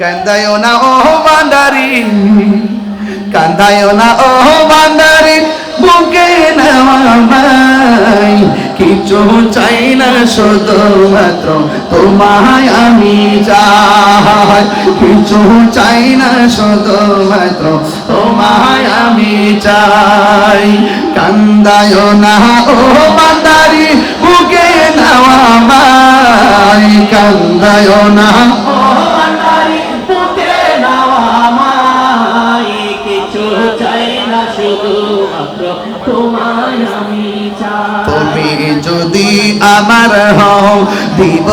কান্দায় না, ও বান্দারি কান্দায় না, ও বান্দারি বুকে নেওয়াই কিছু চাই না শুধুমাত্র তোমায় আমি চাই। কিছু চাই না শুধুমাত্র তোমায় আমি চাই। কান্দায় না, ও বান্দারি বুকে নেওয়াই কান্দায় না তুমি যদি আমার হও, দিব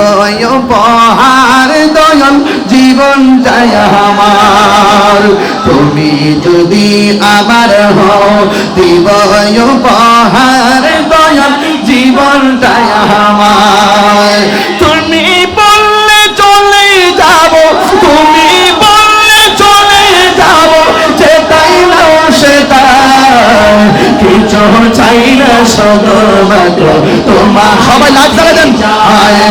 উপহার দয়ন জীবন যায় আমার। তুমি যদি আমার হও, দিব উপহার দয়ন জীবন যায় শুধুমাত্র তোমার সবাই লাগ দেন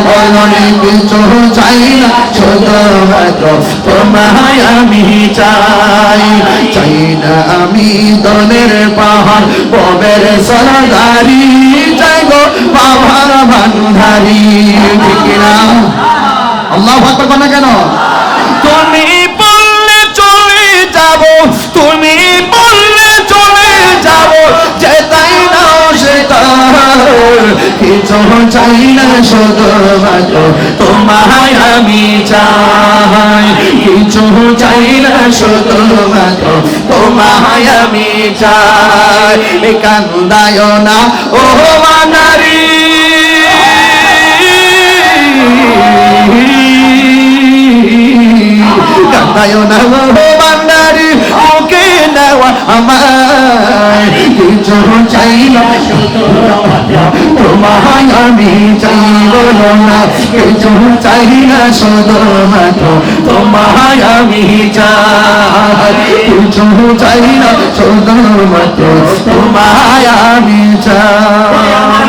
বলনে কিছু চাই না শুধুমাত্র তোমায় আমি চাই। চাই না আমি দলের পাহাড় ববের সরদারি। চাই গো বাবার ভান্ডারি। কিছু চাই না শুধুমাত্র তোমায় আমি চাই। কিছু চাই না শুধুমাত্র তোমায় আমি চাই। কান্দায় না, ও মানারি কান্দায় না, ও বান্দারি ওকে নেওয়া আমার। কিছু চাই না তোমায় আমি চাইব না কিছু চাই না শুধুমাত্র তোমায় আমি চাই কিছু চাই না শুধুমাত্র তোমায় আমি চাই।